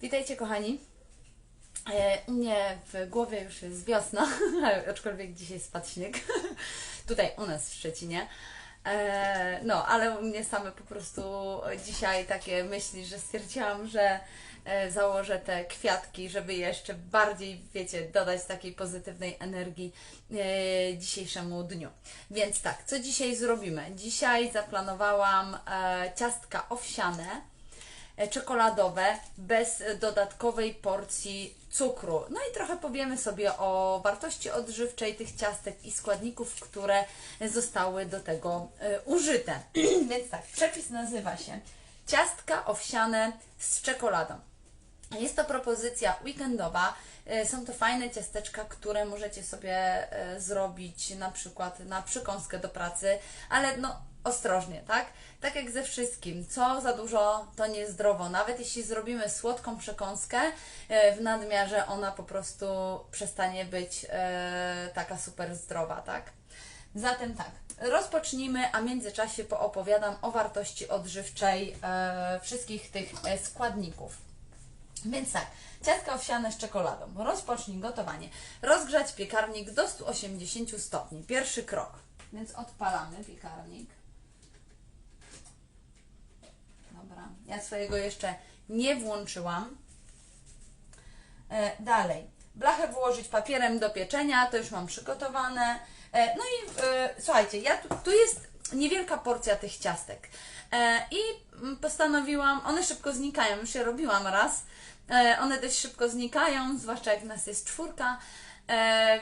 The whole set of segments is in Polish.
Witajcie kochani. E, U mnie w głowie już jest wiosna, aczkolwiek dzisiaj spadł śnieg. Tutaj u nas w Szczecinie. E, No, ale u mnie same po prostu dzisiaj takie myśli, że stwierdziłam, że e, założę te kwiatki, żeby jeszcze bardziej, wiecie, dodać takiej pozytywnej energii dzisiejszemu dniu. Więc tak, co dzisiaj zrobimy? Dzisiaj zaplanowałam ciastka owsiane czekoladowe bez dodatkowej porcji cukru. No i trochę powiemy sobie o wartości odżywczej tych ciastek i składników, które zostały do tego e, użyte. Więc tak, przepis nazywa się ciastka owsiane z czekoladą. Jest to propozycja weekendowa. E, Są to fajne ciasteczka, które możecie sobie e, zrobić na przykład na przykąskę do pracy, ale no ostrożnie, tak? Tak jak ze wszystkim, co za dużo, to niezdrowo. Nawet jeśli zrobimy słodką przekąskę e, w nadmiarze, ona po prostu przestanie być e, taka super zdrowa, tak? Zatem tak, rozpocznijmy, a w międzyczasie poopowiadam o wartości odżywczej e, wszystkich tych składników. Więc tak, ciastka owsiane z czekoladą. Rozpocznij gotowanie. Rozgrzać piekarnik do 180 stopni. Pierwszy krok. Więc odpalamy piekarnik. Dobra, ja swojego jeszcze nie włączyłam. E, dalej, blachę włożyć papierem do pieczenia, to już mam przygotowane. E, no i e, słuchajcie, ja tu, tu jest niewielka porcja tych ciastek. I postanowiłam, one szybko znikają, już je robiłam raz. One dość szybko znikają, zwłaszcza jak nas jest czwórka.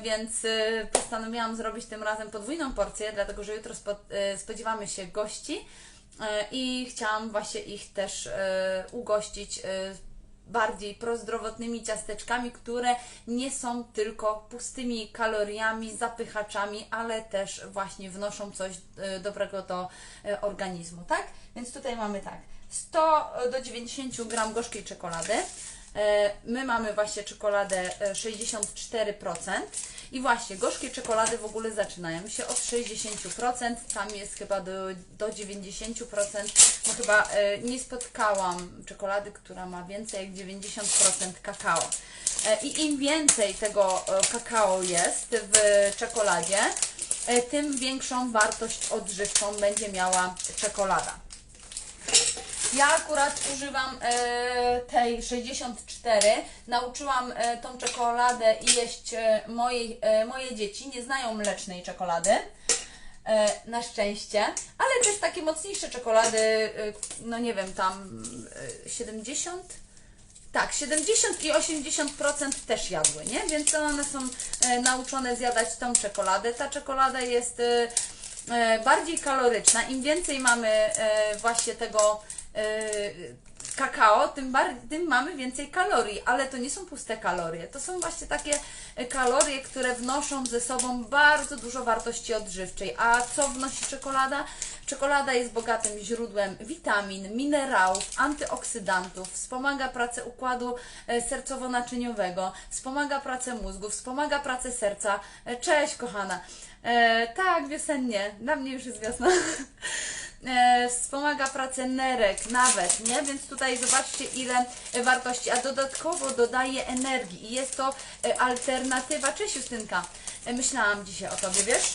Więc postanowiłam zrobić tym razem podwójną porcję, dlatego że jutro spo, spodziewamy się gości i chciałam właśnie ich też e, ugościć e, bardziej prozdrowotnymi ciasteczkami, które nie są tylko pustymi kaloriami, zapychaczami, ale też właśnie wnoszą coś e, dobrego do e, organizmu, tak? Więc tutaj mamy tak, 100 do 90 gram gorzkiej czekolady. E, My mamy właśnie czekoladę e, 64% i właśnie gorzkie czekolady w ogóle zaczynają się od 60%, tam jest chyba do, do 90%, no chyba e, nie spotkałam czekolady, która ma więcej jak 90% kakao. E, I im więcej tego e, kakao jest w czekoladzie, e, tym większą wartość odżywczą będzie miała czekolada. Ja akurat używam e, tej 64. Nauczyłam e, tą czekoladę jeść e, e, moje dzieci. Nie znają mlecznej czekolady. E, na szczęście, ale też takie mocniejsze czekolady, e, no nie wiem, tam e, 70? Tak, 70 i 80% też jadły, nie? Więc one są e, nauczone zjadać tą czekoladę. Ta czekolada jest e, e, bardziej kaloryczna. Im więcej mamy e, właśnie tego kakao, tym, bar- tym mamy więcej kalorii, ale to nie są puste kalorie. To są właśnie takie e, kalorie, które wnoszą ze sobą bardzo dużo wartości odżywczej. A co wnosi czekolada? Czekolada jest bogatym źródłem witamin, minerałów, antyoksydantów, wspomaga pracę układu e, sercowo-naczyniowego, wspomaga pracę mózgu, wspomaga pracę serca. E, Cześć, kochana. E, tak, wiosennie. Dla mnie już jest wiosna. E, wspomaga pracę nerek nawet, nie? Więc tutaj zobaczcie ile wartości, a dodatkowo dodaje energii i jest to e, alternatywa. Cześć Justynka, myślałam dzisiaj o Tobie, wiesz?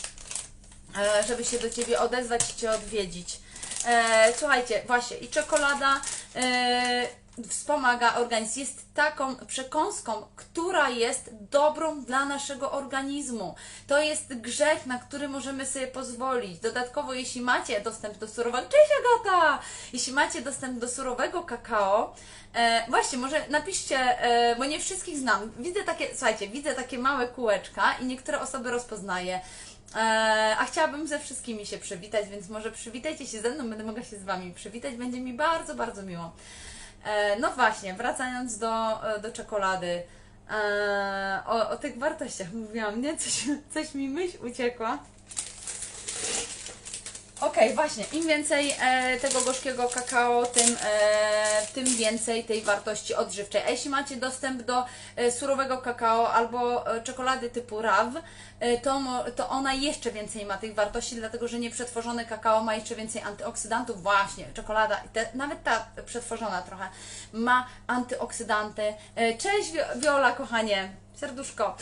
E, żeby się do Ciebie odezwać i Cię odwiedzić. E, słuchajcie, właśnie i czekolada e, wspomaga organizm. Jest taką przekąską, która jest dobrą dla naszego organizmu. To jest grzech, na który możemy sobie pozwolić. Dodatkowo, jeśli macie dostęp do surowego, cześć Agata! Jeśli macie dostęp do surowego kakao, e, właśnie, może napiszcie, e, bo nie wszystkich znam. Widzę takie, słuchajcie, widzę takie małe kółeczka i niektóre osoby rozpoznaję. E, a chciałabym ze wszystkimi się przywitać, więc może przywitajcie się ze mną, będę mogła się z Wami przywitać, będzie mi bardzo, bardzo miło. E, no właśnie, wracając do, e, do czekolady, e, o, o tych wartościach mówiłam, nie? Coś, coś mi myśl uciekła. Okej, właśnie, im więcej e, tego gorzkiego kakao, tym, e, tym więcej tej wartości odżywczej. A jeśli macie dostęp do e, surowego kakao albo e, czekolady typu RAW, e, to, to ona jeszcze więcej ma tych wartości, dlatego że nieprzetworzone kakao ma jeszcze więcej antyoksydantów. Właśnie, czekolada, te, nawet ta przetworzona trochę, ma antyoksydanty. E, cześć Wi- Wiola, kochanie, serduszko.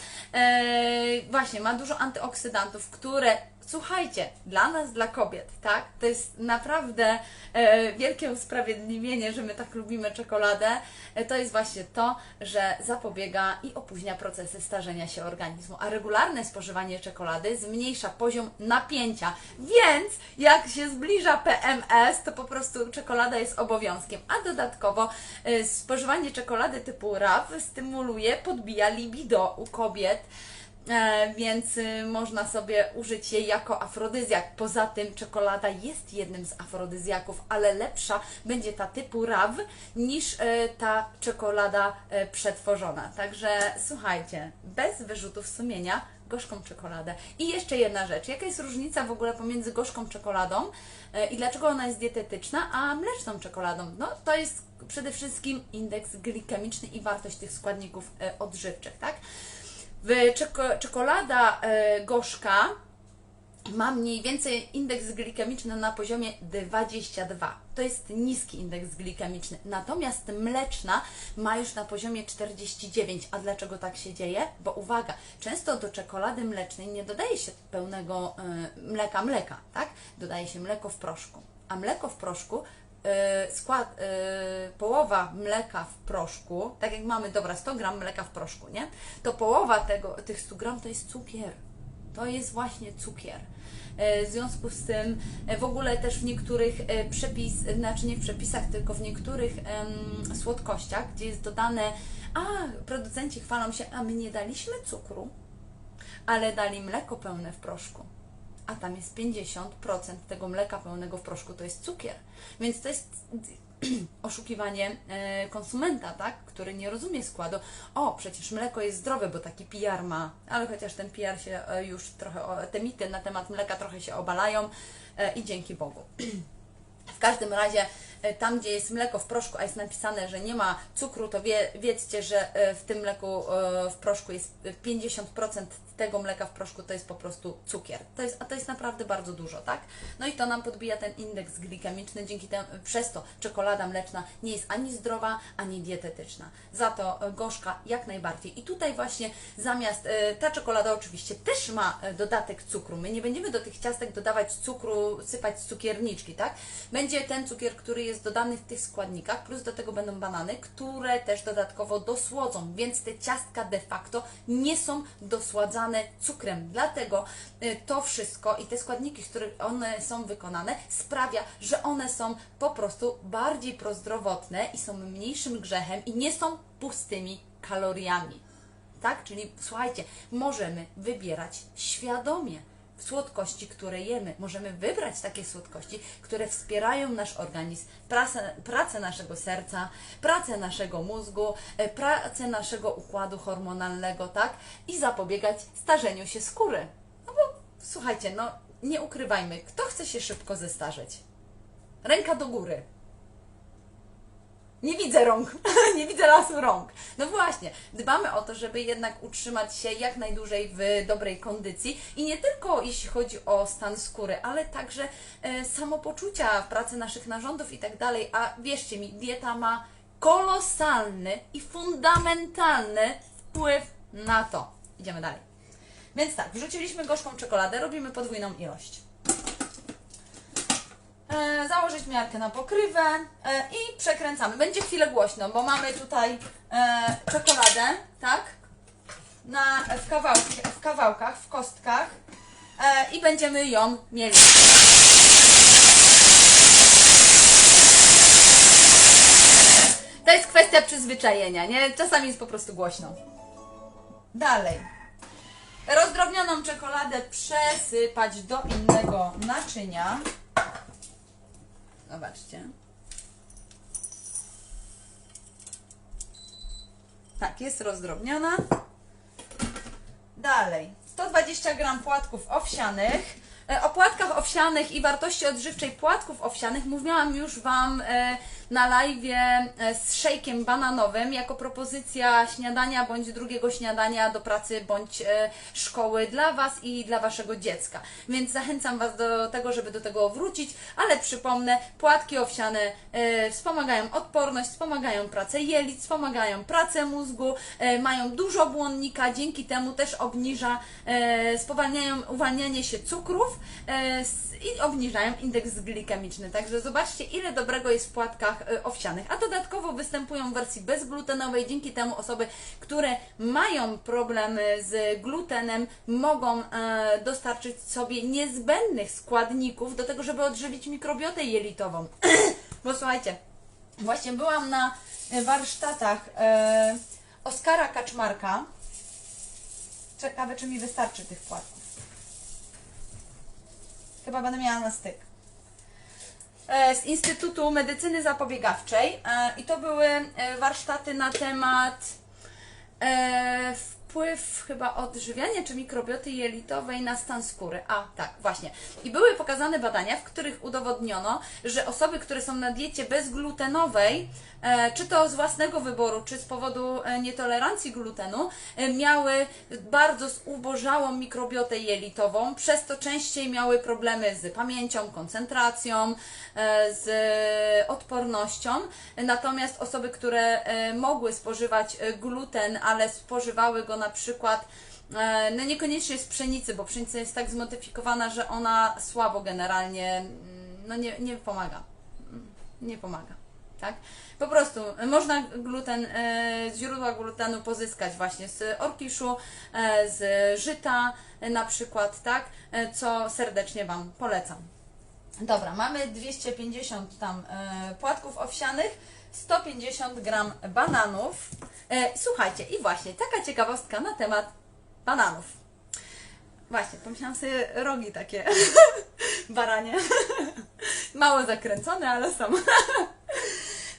Właśnie, ma dużo antyoksydantów, które słuchajcie, dla nas, dla kobiet, tak, to jest naprawdę e, wielkie usprawiedliwienie, że my tak lubimy czekoladę. E, to jest właśnie to, że zapobiega i opóźnia procesy starzenia się organizmu, a regularne spożywanie czekolady zmniejsza poziom napięcia, więc jak się zbliża PMS, to po prostu czekolada jest obowiązkiem, a dodatkowo e, spożywanie czekolady typu RAW stymuluje, podbija libido u kobiet. E, więc y, można sobie użyć jej jako afrodyzjak. Poza tym czekolada jest jednym z afrodyzjaków, ale lepsza będzie ta typu RAW niż e, ta czekolada e, przetworzona. Także słuchajcie, bez wyrzutów sumienia gorzką czekoladę. I jeszcze jedna rzecz. Jaka jest różnica w ogóle pomiędzy gorzką czekoladą i dlaczego ona jest dietetyczna, a mleczną czekoladą? No to jest przede wszystkim indeks glikemiczny i wartość tych składników odżywczych, tak? W czeko- czekolada e, gorzka ma mniej więcej indeks glikemiczny na poziomie 22. To jest niski indeks glikemiczny. Natomiast mleczna ma już na poziomie 49. A dlaczego tak się dzieje? Bo uwaga, często do czekolady mlecznej nie dodaje się pełnego e, mleka mleka, tak? Dodaje się mleko w proszku. A mleko w proszku skład, e, połowa mleka w proszku, tak jak mamy, dobra, 100 gram mleka w proszku, nie? To połowa tego, tych 100 gram to jest cukier. To jest właśnie cukier. E, W związku z tym w ogóle też w niektórych e, przepis, znaczy nie w przepisach, tylko w niektórych słodkościach, gdzie jest dodane, a producenci chwalą się, a my nie daliśmy cukru, ale dali mleko pełne w proszku. A tam jest 50% tego mleka pełnego w proszku to jest cukier. Więc to jest oszukiwanie e, konsumenta, tak? który nie rozumie składu. O, przecież mleko jest zdrowe, bo taki PR ma, ale chociaż ten PR się e, już trochę, te mity na temat mleka trochę się obalają e, i dzięki Bogu. W każdym razie tam, gdzie jest mleko w proszku, a jest napisane, że nie ma cukru, to wie, wiedzcie, że e, w tym mleku e, w proszku jest e, 50% tego mleka w proszku to jest po prostu cukier. To jest, a to jest naprawdę bardzo dużo, tak? No i to nam podbija ten indeks glikemiczny, dzięki temu, przez to czekolada mleczna nie jest ani zdrowa, ani dietetyczna. Za to e, gorzka jak najbardziej. I tutaj właśnie zamiast, e, ta czekolada oczywiście też ma e, dodatek cukru. My nie będziemy do tych ciastek dodawać cukru, sypać cukierniczki, tak? Będzie ten cukier, który jest dodany w tych składnikach, plus do tego będą banany, które też dodatkowo dosłodzą, więc te ciastka de facto nie są dosładzane cukrem. Dlatego y, to wszystko i te składniki, z których one są wykonane, sprawia, że one są po prostu bardziej prozdrowotne i są mniejszym grzechem i nie są pustymi kaloriami. Tak? Czyli słuchajcie, możemy wybierać świadomie słodkości, które jemy. Możemy wybrać takie słodkości, które wspierają nasz organizm, pracę, pracę naszego serca, pracę naszego mózgu, e, pracę naszego układu hormonalnego, tak? I zapobiegać starzeniu się skóry. No bo słuchajcie, no nie ukrywajmy, kto chce się szybko zestarzeć? Ręka do góry. Nie widzę rąk, nie widzę lasu rąk. No właśnie, dbamy o to, żeby jednak utrzymać się jak najdłużej w dobrej kondycji i nie tylko jeśli chodzi o stan skóry, ale także e, samopoczucia, pracy naszych narządów i tak dalej. A wierzcie mi, dieta ma kolosalny i fundamentalny wpływ na to. Idziemy dalej. Więc tak, wrzuciliśmy gorzką czekoladę, robimy podwójną ilość e, założyć miarkę na pokrywę e, i przekręcamy. Będzie chwilę głośno, bo mamy tutaj e, czekoladę, tak? Na, w, kawałki, w kawałkach, w kostkach i będziemy ją mieli. To jest kwestia przyzwyczajenia, nie? Czasami jest po prostu głośno. Dalej. Rozdrobnioną czekoladę przesypać do innego naczynia. Zobaczcie. Tak, jest rozdrobniona. Dalej. 120 gram płatków owsianych. E, O płatkach owsianych i wartości odżywczej płatków owsianych mówiłam już Wam e, na live z szejkiem bananowym jako propozycja śniadania bądź drugiego śniadania do pracy bądź e, szkoły dla Was i dla Waszego dziecka. Więc zachęcam Was do tego, żeby do tego wrócić, ale przypomnę, płatki owsiane e, wspomagają odporność, wspomagają pracę jelit, wspomagają pracę mózgu, e, mają dużo błonnika, dzięki temu też obniża, e, spowalniają uwalnianie się cukrów e, i obniżają indeks glikemiczny. Także zobaczcie, ile dobrego jest w płatkach e, owsianych. A dodatkowo występują w wersji bezglutenowej. Dzięki temu osoby, które mają problemy z glutenem, mogą e, dostarczyć sobie niezbędnych składników do tego, żeby odżywić mikrobiotę jelitową. Bo słuchajcie, właśnie byłam na warsztatach e, Oskara Kaczmarka. Ciekawe, czy mi wystarczy tych płatków. Chyba będę miała na styk. E, Z Instytutu Medycyny Zapobiegawczej e, i to były e, warsztaty na temat wpływ chyba odżywiania czy mikrobioty jelitowej na stan skóry. A, tak, właśnie. I były pokazane badania, w których udowodniono, że osoby, które są na diecie bezglutenowej, e, czy to z własnego wyboru, czy z powodu e, nietolerancji glutenu, e, miały bardzo zubożałą mikrobiotę jelitową, przez to częściej miały problemy z pamięcią, koncentracją, z odpornością. Natomiast osoby, które mogły spożywać gluten, ale spożywały go na przykład e, no niekoniecznie z pszenicy, bo pszenica jest tak zmodyfikowana, że ona słabo generalnie mm, no nie, nie pomaga. Mm, Nie pomaga. Tak? Po prostu można gluten, e, źródła glutenu pozyskać właśnie z orkiszu, e, z żyta na przykład, tak? Co serdecznie Wam polecam. Dobra, mamy 250 tam płatków owsianych, 150 gram bananów. E, słuchajcie, i właśnie taka ciekawostka na temat bananów. Właśnie, pomyślałam sobie rogi takie baranie. Mało zakręcone, ale są.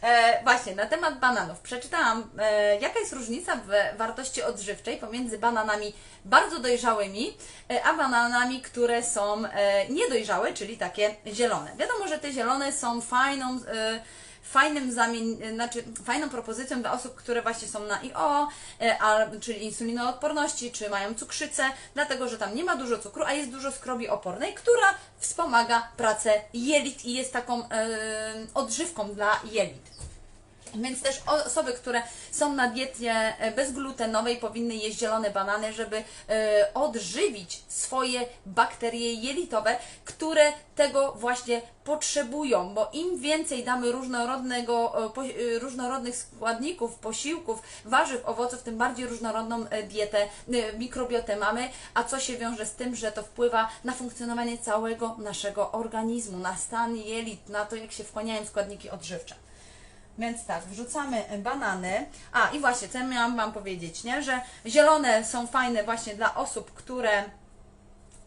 E, właśnie, na temat bananów. Przeczytałam, e, jaka jest różnica w wartości odżywczej pomiędzy bananami bardzo dojrzałymi, e, a bananami, które są e, niedojrzałe, czyli takie zielone. Wiadomo, że te zielone są fajną. Fajnym zamien, znaczy fajną propozycją dla osób, które właśnie są na IO, e, czyli insulinoodporności, czy mają cukrzycę, dlatego że tam nie ma dużo cukru, a jest dużo skrobi opornej, która wspomaga pracę jelit i jest taką e, odżywką dla jelit. Więc też osoby, które są na diecie e, bezglutenowej powinny jeść zielone banany, żeby e, odżywić swoje bakterie jelitowe, które tego właśnie potrzebują, bo im więcej damy różnorodnego, e, różnorodnych składników, posiłków, warzyw, owoców, tym bardziej różnorodną dietę, mikrobiotę mamy, a co się wiąże z tym, że to wpływa na funkcjonowanie całego naszego organizmu, na stan jelit, na to, jak się wchłaniają składniki odżywcze. Więc tak, wrzucamy banany. A i właśnie, co miałam Wam powiedzieć, nie? że zielone są fajne właśnie dla osób, które,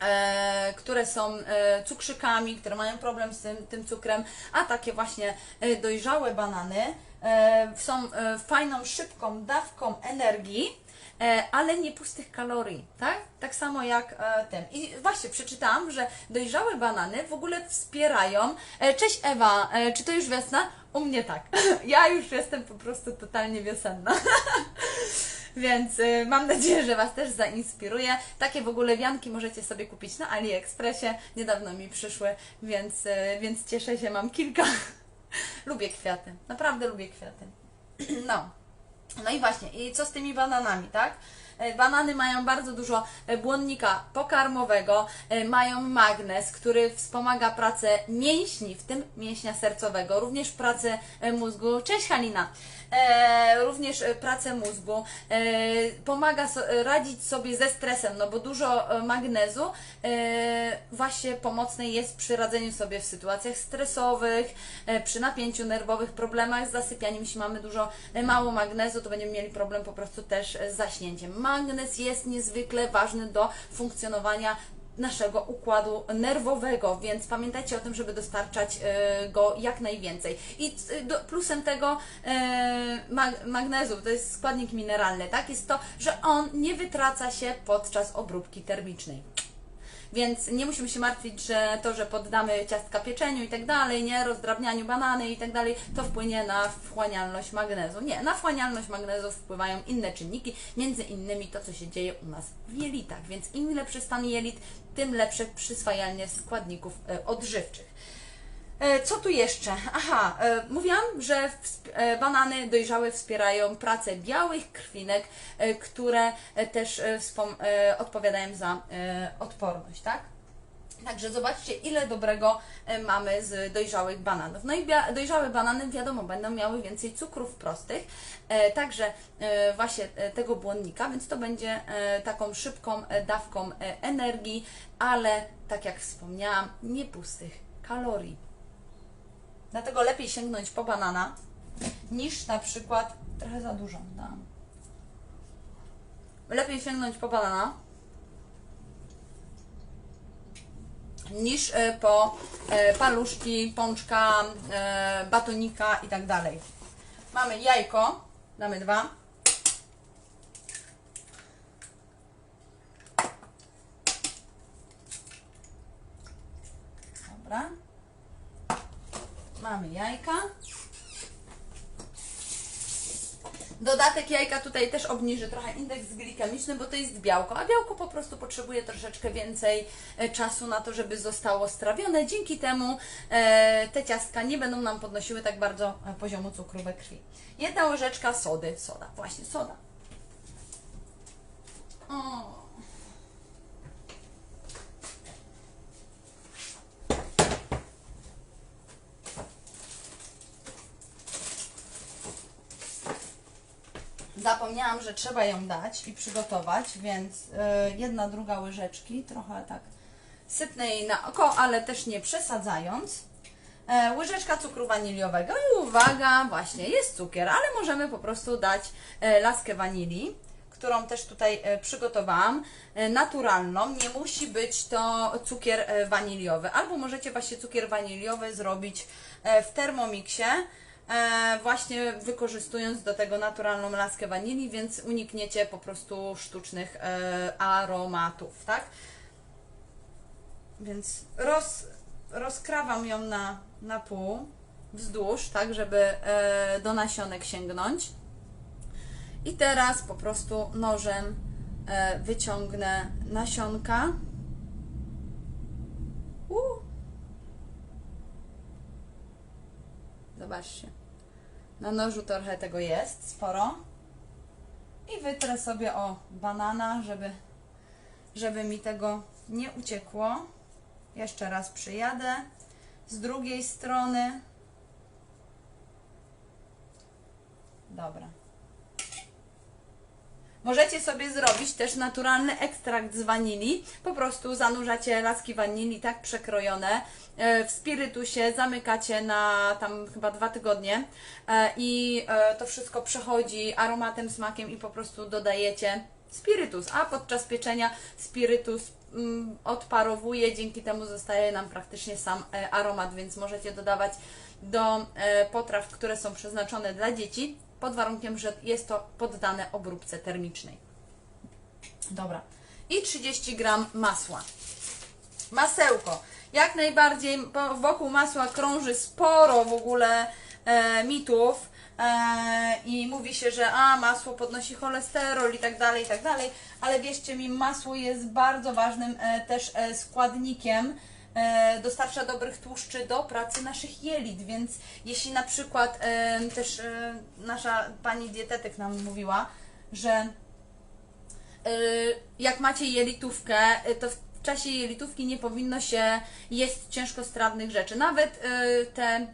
e, które są e, cukrzykami, które mają problem z tym, tym cukrem, a takie właśnie e, dojrzałe banany e, są e, fajną, szybką dawką energii. e, Ale nie pustych kalorii, tak? Tak samo jak e, ten. I właśnie przeczytałam, że dojrzałe banany w ogóle wspierają. E, cześć Ewa, e, czy to już wiosna? U mnie tak. Ja już jestem po prostu totalnie wiosenna. Więc y, mam nadzieję, że Was też zainspiruje. Takie w ogóle wianki możecie sobie kupić na AliExpressie. Niedawno mi przyszły, więc, y, więc cieszę się, mam kilka. lubię kwiaty, naprawdę lubię kwiaty. no. No i właśnie, i co z tymi bananami, tak? E, Banany mają bardzo dużo e, błonnika pokarmowego, e, mają magnez, który wspomaga pracę mięśni, w tym mięśnia sercowego, również pracę mózgu. Cześć Halina! Również pracę mózgu, pomaga radzić sobie ze stresem, no bo dużo magnezu właśnie pomocne jest przy radzeniu sobie w sytuacjach stresowych, przy napięciu nerwowych, problemach z zasypianiem. Jeśli mamy dużo, mało magnezu, to będziemy mieli problem po prostu też z zaśnięciem. Magnez jest niezwykle ważny do funkcjonowania naszego układu nerwowego, więc pamiętajcie o tym, żeby dostarczać e, go jak najwięcej. I e, plusem tego e, mag, magnezu, to jest składnik mineralny, tak, jest to, że on nie wytraca się podczas obróbki termicznej. Więc nie musimy się martwić, że to, że poddamy ciastka pieczeniu i tak dalej, nie, rozdrabnianiu banany i tak dalej, to wpłynie na wchłanialność magnezu. Nie, na wchłanialność magnezu wpływają inne czynniki, między innymi to, co się dzieje u nas w jelitach, więc im lepszy stan jelit, tym lepsze przyswajalnie składników e, odżywczych. E, Co tu jeszcze? Aha, e, mówiłam, że e, banany dojrzałe wspierają pracę białych krwinek, które też odpowiadają za odporność, tak? Także zobaczcie, ile dobrego mamy z dojrzałych bananów. No i dojrzałe banany, wiadomo, będą miały więcej cukrów prostych, także właśnie tego błonnika, więc to będzie taką szybką dawką energii, ale tak jak wspomniałam, nie pustych kalorii. Dlatego lepiej sięgnąć po banana niż na przykład trochę za dużo dałam. Lepiej sięgnąć po banana niż e, po e, paluszki, pączka, e, batonika i tak dalej. Mamy jajko, damy dwa. Dobra. Mamy jajka. Dodatek jajka tutaj też obniży trochę indeks glikemiczny, bo to jest białko, a białko po prostu potrzebuje troszeczkę więcej e, czasu na to, żeby zostało strawione. Dzięki temu e, te ciastka nie będą nam podnosiły tak bardzo e, poziomu cukru we krwi. Jedna łyżeczka sody, soda, właśnie soda. O. Zapomniałam, że trzeba ją dać i przygotować, więc y, jedna, druga łyżeczki, trochę tak sypnę jej na oko, ale też nie przesadzając. E, łyżeczka cukru waniliowego i uwaga, właśnie jest cukier, ale możemy po prostu dać e, laskę wanilii, którą też tutaj e, przygotowałam, naturalną. Nie musi być to cukier waniliowy, albo możecie właśnie cukier waniliowy zrobić w termomiksie, właśnie wykorzystując do tego naturalną laskę wanilii, więc unikniecie po prostu sztucznych e, aromatów, tak? Więc roz, rozkrawam ją na, na pół, wzdłuż, tak, żeby e, do nasionek sięgnąć. I teraz po prostu nożem e, wyciągnę nasionka. Uh. Zobaczcie. Na nożu trochę tego jest, sporo. I wytrę sobie o banana, żeby, żeby mi tego nie uciekło. Jeszcze raz przyjadę. Z drugiej strony. Dobra. Możecie sobie zrobić też naturalny ekstrakt z wanilii. Po prostu zanurzacie laski wanilii tak przekrojone. E, w spirytusie, zamykacie na tam chyba dwa tygodnie. E, i e, to wszystko przechodzi aromatem, smakiem i po prostu dodajecie spirytus, a podczas pieczenia spirytus mm, odparowuje, dzięki temu zostaje nam praktycznie sam aromat, więc możecie dodawać do potraw, które są przeznaczone dla dzieci, pod warunkiem, że jest to poddane obróbce termicznej. Dobra. I 30 gram masła. Masełko. Jak najbardziej wokół masła krąży sporo w ogóle e, mitów e, i mówi się, że a masło podnosi cholesterol i tak dalej, i tak dalej, ale wierzcie mi, masło jest bardzo ważnym e, też e, składnikiem. E, dostarcza dobrych tłuszczy do pracy naszych jelit, więc jeśli na przykład e, też e, nasza pani dietetyk nam mówiła, że jak macie jelitówkę, to w czasie jelitówki nie powinno się jeść ciężkostrawnych rzeczy. Nawet te,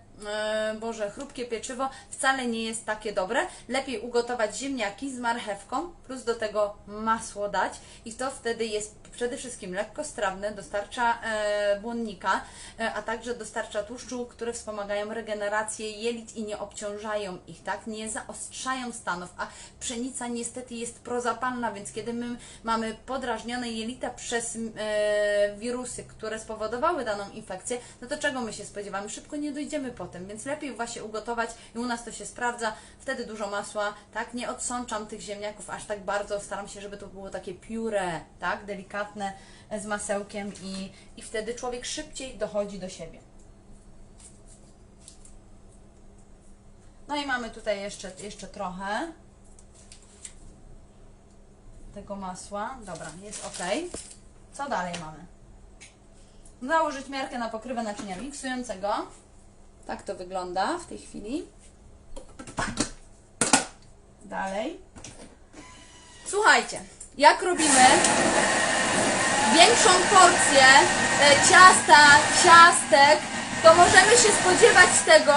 Boże, chrupkie pieczywo wcale nie jest takie dobre. Lepiej ugotować ziemniaki z marchewką, plus do tego masło dać i to wtedy jest przede wszystkim lekkostrawne, dostarcza e, błonnika, e, a także dostarcza tłuszczu, które wspomagają regenerację jelit i nie obciążają ich, tak? Nie zaostrzają stanów, a pszenica niestety jest prozapalna, więc kiedy my mamy podrażnione jelita przez e, wirusy, które spowodowały daną infekcję, no to czego my się spodziewamy? Szybko nie dojdziemy po potem, więc lepiej właśnie ugotować i u nas to się sprawdza, wtedy dużo masła, tak, nie odsączam tych ziemniaków aż tak bardzo, staram się, żeby to było takie pióre, tak, delikatne e, z masełkiem i, i wtedy człowiek szybciej dochodzi do siebie. No i mamy tutaj jeszcze, jeszcze trochę tego masła. Dobra, jest ok. Co dalej mamy? Założyć miarkę na pokrywę naczynia miksującego. Tak to wygląda w tej chwili. Dalej. Słuchajcie, jak robimy większą porcję e, ciasta, ciastek, to możemy się spodziewać tego,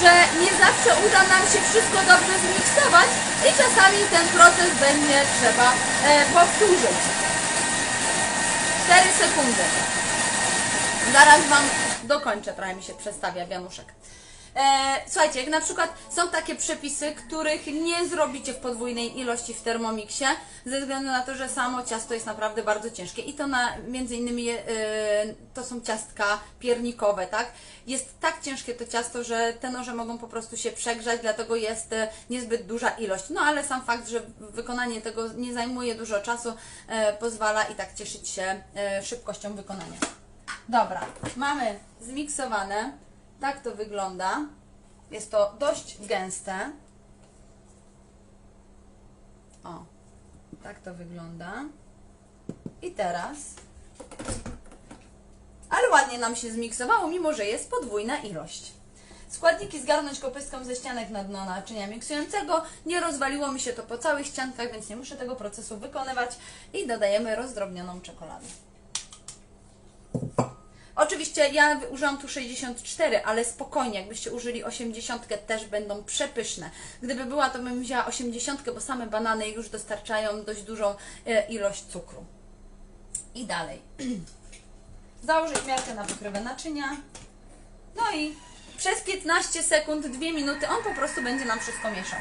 że nie zawsze uda nam się wszystko dobrze zmiksować i czasami ten proces będzie trzeba e, powtórzyć. 4 sekundy. Zaraz Wam dokończę, trochę mi się przestawia wianuszek. E, słuchajcie, jak na przykład są takie przepisy, których nie zrobicie w podwójnej ilości w Thermomixie, ze względu na to, że samo ciasto jest naprawdę bardzo ciężkie i to na, między innymi e, to są ciastka piernikowe, tak? Jest tak ciężkie to ciasto, że te noże mogą po prostu się przegrzać, dlatego jest e, niezbyt duża ilość. No ale sam fakt, że wykonanie tego nie zajmuje dużo czasu, pozwala i tak cieszyć się szybkością wykonania. Dobra, mamy zmiksowane. Tak to wygląda. Jest to dość gęste. O, tak to wygląda. I teraz. Ale ładnie nam się zmiksowało, mimo że jest podwójna ilość. Składniki zgarnąć kopystką ze ścianek na dno naczynia miksującego. Nie rozwaliło mi się to po całych ściankach, więc nie muszę tego procesu wykonywać. I dodajemy rozdrobnioną czekoladę. Oczywiście ja użyłam tu 64, ale spokojnie, jakbyście użyli 80 też będą przepyszne. Gdyby była, to bym wzięła 80, bo same banany już dostarczają dość dużą e, ilość cukru. I dalej. Założyć miarkę na pokrywę naczynia. No i przez 15 sekund, 2 minuty on po prostu będzie nam wszystko mieszał.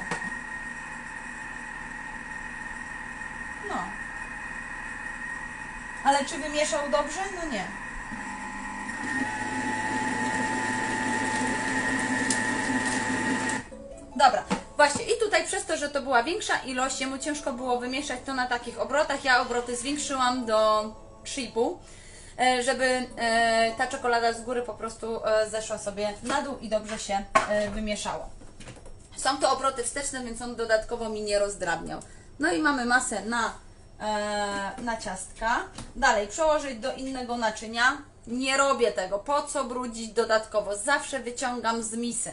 No. Ale czy wymieszał dobrze? No nie. Dobra, właśnie i tutaj przez to, że to była większa ilość, jemu ciężko było wymieszać to na takich obrotach. Ja obroty zwiększyłam do 3,5, e, żeby e, ta czekolada z góry po prostu e, zeszła sobie na dół i dobrze się wymieszało. Są to obroty wsteczne, więc on dodatkowo mi nie rozdrabniał. No i mamy masę na, na ciastka. Dalej, przełożyć do innego naczynia. Nie robię tego. Po co brudzić dodatkowo? Zawsze wyciągam z misy.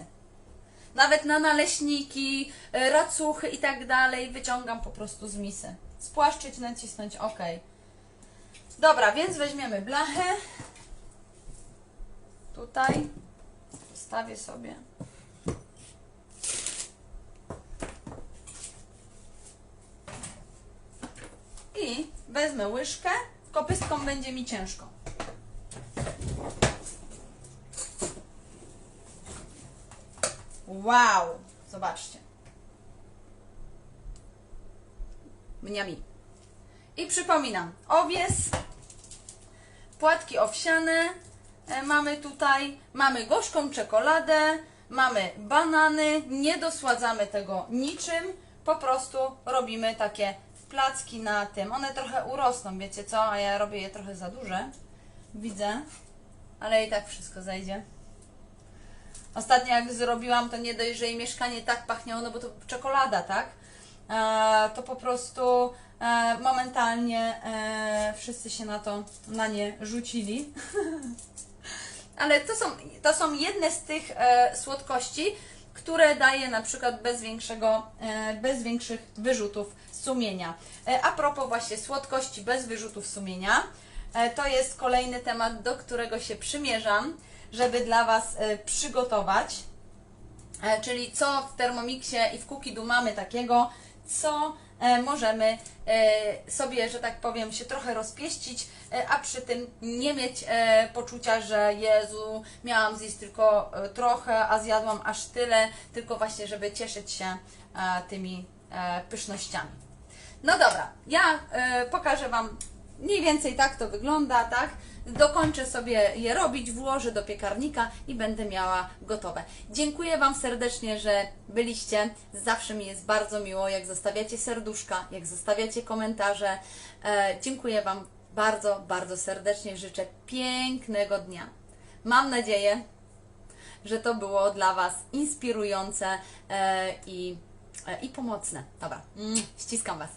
Nawet na naleśniki, e, racuchy i tak dalej wyciągam po prostu z misy. Spłaszczyć, nacisnąć OK. Dobra, więc weźmiemy blachę. Tutaj. Stawię sobie. I wezmę łyżkę. Kopystką będzie mi ciężko. Wow! Zobaczcie. Mniami. I przypominam, owies, płatki owsiane, e, mamy tutaj, mamy gorzką czekoladę, mamy banany, nie dosładzamy tego niczym, po prostu robimy takie placki na tym. One trochę urosną, wiecie co, a ja robię je trochę za duże, widzę, ale i tak wszystko zejdzie. Ostatnio jak zrobiłam, to nie dość, że jej mieszkanie tak pachniało, no bo to czekolada, tak? E, to po prostu e, momentalnie e, wszyscy się na to, na nie rzucili. Ale to są, to są jedne z tych e, słodkości, które daje na przykład bez większego, e, bez większych wyrzutów sumienia. E, a propos właśnie słodkości bez wyrzutów sumienia, to jest kolejny temat, do którego się przymierzam, żeby dla Was e, przygotować. E, czyli co w Thermomixie i w Cookidu mamy takiego, co e, możemy e, sobie, że tak powiem, się trochę rozpieścić, e, a przy tym nie mieć e, poczucia, że Jezu, miałam zjeść tylko e, trochę, a zjadłam aż tyle, tylko właśnie, żeby cieszyć się e, tymi e, pysznościami. No dobra, ja e, pokażę Wam mniej więcej tak to wygląda, tak? dokończę sobie je robić, włożę do piekarnika i będę miała gotowe. Dziękuję Wam serdecznie, że byliście. Zawsze mi jest bardzo miło, jak zostawiacie serduszka, jak zostawiacie komentarze. E, dziękuję Wam bardzo, bardzo serdecznie. Życzę pięknego dnia. Mam nadzieję, że to było dla Was inspirujące e, i, e, i pomocne. Dobra, mm, ściskam Was.